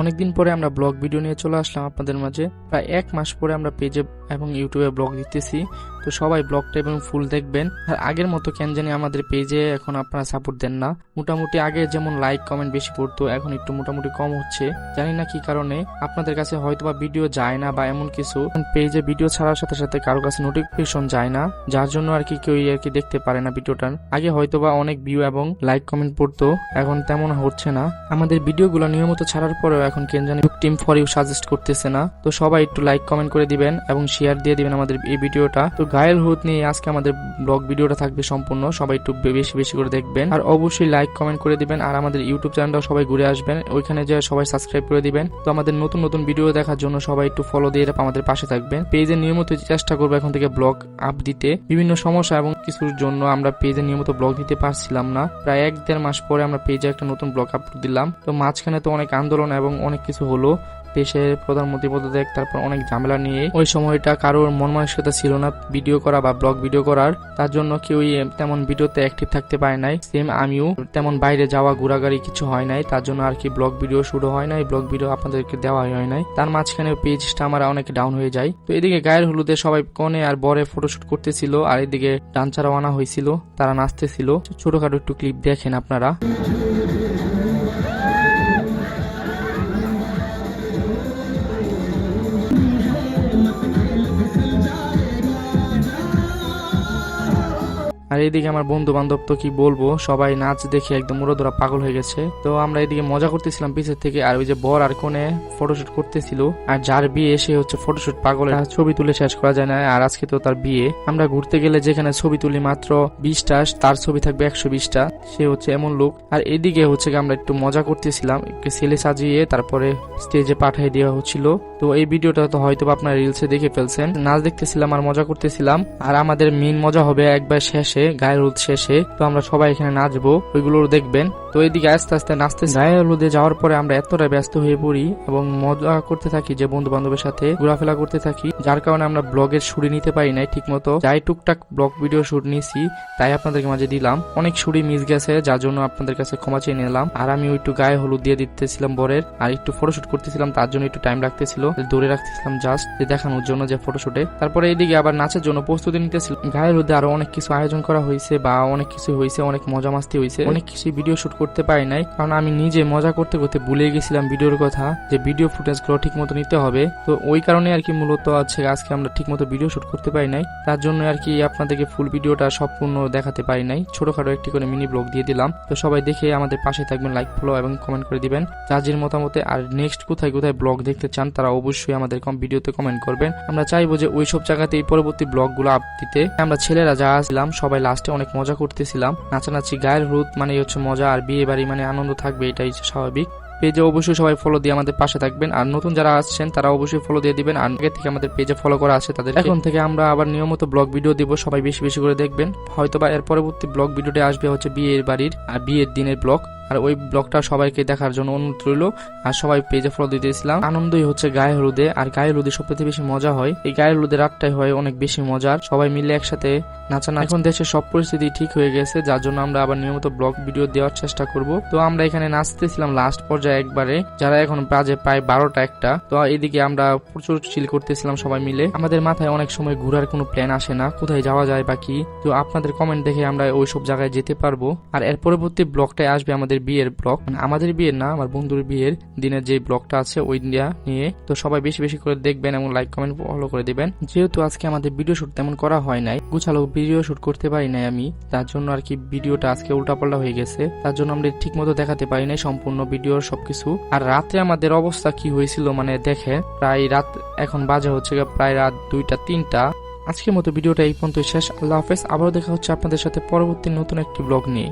অনেকদিন পরে আমরা ব্লগ ভিডিও নিয়ে চলে আসলাম আপনাদের মাঝে। প্রায় এক মাস পরে আমরা পেজে এবং ইউটিউবে ব্লগ দিতেছি। তো সবাই ব্লগটা এবং ফুল দেখবেন। আর আগের মতো কেন জানি আমাদের পেজে এখন আপনারা সাপোর্ট দেন না। মোটামুটি আগে যেমন লাইক কমেন্ট বেশি পড়তো, এখন একটু মোটামুটি কম হচ্ছে। জানি না কি কারণে আপনাদের কাছে হয়তো বা ভিডিও যায় না বা এমন কিছু। পেজে ভিডিও ছাড়ার সাথে সাথে কারও কাছে নোটিফিকেশন যায় না। যার জন্য আর কি কেউ আর কি দেখতে পারে না ভিডিওটা আগে হয়তো বা অনেক ভিউ এবং লাইক কমেন্ট পড়তো, এখন তেমন হচ্ছে না। আমাদের ভিডিওগুলো নিয়মিত ছাড়ার পরেও এখন কেন জানি টিম ফর ইউ সাজেস্ট করতেছে না। তো সবাই একটু লাইক কমেন্ট করে দিবেন এবং শেয়ার দিয়ে দিবেন আমাদের এই ভিডিওটা তো গায়ের হুত নিয়ে আজকে আমাদের ব্লগ ভিডিওটা থাকবে সম্পূর্ণ। সবাই একটু বেশি বেশি করে দেখবেন। আর অবশ্যই লাইক কমেন্ট করে দিবেন। আর আমাদের ইউটিউব চ্যানেলটাও সবাই ঘুরে আসবেন। ওইখানে যে সবাই সাবস্ক্রাইব করে দিবেন। তো আমাদের নতুন নতুন ভিডিও দেখার জন্য সবাই একটু ফলো দিয়ে আমাদের পাশে থাকবেন। পেজে নিয়মিত চেষ্টা করব এখন থেকে ব্লগ আপ দিতে বিভিন্ন সমস্যা এবং কিছুর জন্য আমরা পেজে নিয়মিত ব্লগ দিতে পারছিলাম না। প্রায় এক দেড় মাস পরে আমরা পেজে একটা নতুন ব্লগ আপলোড দিলাম। তো মাঝখানে তো অনেক আন্দোলন এবং অনেক কিছু হলো। দেশের প্রধানমন্ত্রী পদত্যাগ, তারপর অনেক ঝামেলা নিয়ে। ওই সময়টা কারোর মন মানসিকতা ছিল না। ভিডিও করা বা ব্লগ ভিডিও করার, তার জন্য কেউই তেমন ভিডিওতে অ্যাক্টিভ থাকতে পারে নাই। সেম আমিও, তেমন বাইরে যাওয়া, ঘোরাঘুরি কিছু হয় নাই, তার জন্য আর কি ব্লগ ভিডিও শুরু হয় নাই, ব্লগ ভিডিও আপনাদেরকে দেওয়া হয় নাই। তার মাঝখানে পেজটা আমার অনেক ডাউন হয়ে যায়। তো এদিকে গায়ের হলুদে সবাই কনে আর বরে ফটোশুট করতেছিল, আর এদিকে ডান্সারও আনা হয়েছিল, তারা নাচতেছিল। ছোটখাটো একটু ক্লিপ দেখেন আপনারা। আর এদিকে আমার বন্ধু বান্ধব তো কি বলব, সবাই নাচ দেখে একদম উড়োধরা পাগল হয়ে গেছে। তো আমরা এদিকে মজা করতেছিলাম পিছের থেকে, আর ওই যে বর আর কোনে ফটোশুট করতেছিল, আর যার বিয়ে সে হচ্ছে ফটোশুট পাগল ছবি তুলে শেষ করা যায় না, আর আজকে তো তার বিয়ে। আমরা ঘুরতে গেলে যেখানে ছবি তুলি মাত্র বিশটা, তার ছবি থাকবে একশো বিশটা, সে হচ্ছে এমন লোক। আর এদিকে হচ্ছে আমরা একটু মজা করতেছিলাম, একটু ছেলে সাজিয়ে তারপরে স্টেজে পাঠিয়ে দেওয়া হচ্ছিল। তো এই ভিডিওটা তো হয়তো আপনারা রিলসে দেখে ফেলছেন। নাচ দেখতেছিলাম আর মজা করতেছিলাম, আর আমাদের মেন মজা হবে একবার শেষে গায়ের উৎসে শেষে তো আমরা সবাই এখানে নাচবো ওইগুলো দেখবেন। তো এইদিকে আস্তে আস্তে নাচতে গায়ের হলুদে যাওয়ার পরে আমরা এতটা ব্যস্ত হয়ে পড়ি এবং মজা করতে থাকি, যে বন্ধু বান্ধবের সাথে ঘোরাফেরা করতে থাকি, যার কারণে আমরা ব্লগের শুরু নিতে পারি নাই ঠিক মতো যাই টুকটাক ব্লগ ভিডিও শুট নিয়েছি তাই আপনাদেরকে মাঝে দিলাম। অনেক শুরু মিস গেছে, যার জন্য আপনাদের কাছে ক্ষমা চেয়ে নিলাম। আর আমি একটু গায়ে হলুদ দিয়ে দিতেছিলাম বরের, আর একটু ফটোশুট করতেছিলাম, তার জন্য একটু টাইম রাখতেছিল। দৌড়ে রাখতেছিলাম জাস্ট যে দেখানোর জন্য যে ফটোশুটে তারপরে এইদিকে আবার নাচের জন্য প্রস্তুতি নিতেছিল গায়ে হলুদে আরও অনেক কিছু আয়োজন করা হয়েছে বা অনেক কিছু হয়েছে, অনেক মজা মাস্তি হয়েছে, অনেক কিছু ভিডিও শুট করতে পারি নাই, কারণ আমি নিজে মজা করতে করতে ভুলে গেছিলাম ভিডিওর কথা যে ভিডিও ফুটেজগুলো ঠিক মতো নিতে হবে। তো ওই কারণে আর কি মূলত আছে আজকে আমরা ঠিক মতো ভিডিও শুট করতে পারি নাই। তার জন্য আর কি আপনাদেরকে ফুল ভিডিওটা সম্পূর্ণ দেখাতে পারি নাই। ছোটখাটো একটি করে মিনি ব্লগ দিয়ে দিলাম। তো সবাই দেখে আমাদের পাশে থাকবেন লাইক ফলো এবং কমেন্ট করে দিবেন। চার্জের মতামতে আর নেক্সট কোথায় কোথায় ব্লগ দেখতে চান, তারা অবশ্যই আমাদের কম ভিডিওতে কমেন্ট করবেন। আমরা চাইব যে ওই সব জায়গাতে এই পরবর্তী ব্লগগুলো আপ দিতে আমরা ছেলেরা যা ছিলাম, সবাই লাস্টে অনেক মজা করতেছিলাম। নাচানাচি, গায়ের হলুদ মানে হচ্ছে মজা আর বিয়ে। বাড়ি মানে আনন্দ থাকবে, এটাই স্বাভাবিক। পেজে অবশ্যই সবাই ফলো দিয়ে আমাদের পাশে থাকবেন। আর নতুন যারা আসছেন, তারা অবশ্যই ফলো দিয়ে দিবেন। আর আগে থেকে আমাদের পেজে ফলো করা আছে তাদের এখন থেকে আমরা আবার নিয়মিত ব্লগ ভিডিও দিব, সবাই বেশি বেশি করে দেখবেন। হয়তোবা এর পরবর্তী ব্লগ ভিডিওতে আসবে হচ্ছে বিয়ের বাড়ির, আর বিয়ের দিনের ব্লগ আর ওই ব্লগটা সবাইকে দেখার জন্য অনুরোধ রইল। আর সবাই পেজে ফলো দিয়ে দিয়েছিলাম আনন্দই হচ্ছে গায়ে হলুদে। আর গায়ে হলুদে সবথেকে বেশি মজা হয়। এই গায়ে হলুদে রাতটাই হয় অনেক বেশি মজার। সবাই মিলে একসাথে নাচানা এখন দেশের সব পরিস্থিতি ঠিক হয়ে গেছে, যার জন্য আমরা আবার নিয়মিত ব্লগ ভিডিও দেওয়ার চেষ্টা করব। তো আমরা এখানে নাচতেছিলাম লাস্ট পর্যায়ে একবারে। যারা এখন বাজে প্রায় বারোটা একটা, তো এদিকে আমরা প্রচুর চিল করতেছিলাম সবাই মিলে। আমাদের মাথায় অনেক সময় ঘোরার কোনো প্ল্যান আসে না, কোথায় যাওয়া যায় বা কি। তো আপনাদের কমেন্ট দেখে আমরা ওই সব জায়গায় যেতে পারব। আর এর পরবর্তী ব্লগটাই আসবে আমাদের বিয়ের ব্লগ মানে আমাদের বিয়ের না, আমার বন্ধুর বিয়ের দিনের যে ব্লগটা আছে, ওই নিয়ে, তো সবাই বেশি বেশি করে দেখবেন এবং লাইক কমেন্ট ফলো করে দিবেন। যেহেতু আজকে আমাদের ভিডিও শুট তেমন করা হয় নাই, গুছালো ভিডিও শুট করতে পারি নাই আমি, তার জন্য আর কি ভিডিওটা আজকে উল্টাপাল্টা হয়ে গেছে, তার জন্য আমরা ঠিক মতো দেখাতে পারি নাই সম্পূর্ণ ভিডিওর সবকিছু। আর রাতে আমাদের অবস্থা কি হয়েছিল মানে দেখে প্রায় রাত, এখন বাজে হচ্ছে প্রায় রাত দুইটা, তিনটা। আজকের মতো ভিডিওটা এই পর্যন্ত শেষ, আল্লাহ হাফেজ, আবারও দেখা হচ্ছে আপনাদের সাথে পরবর্তী নতুন একটি ব্লগ নিয়ে।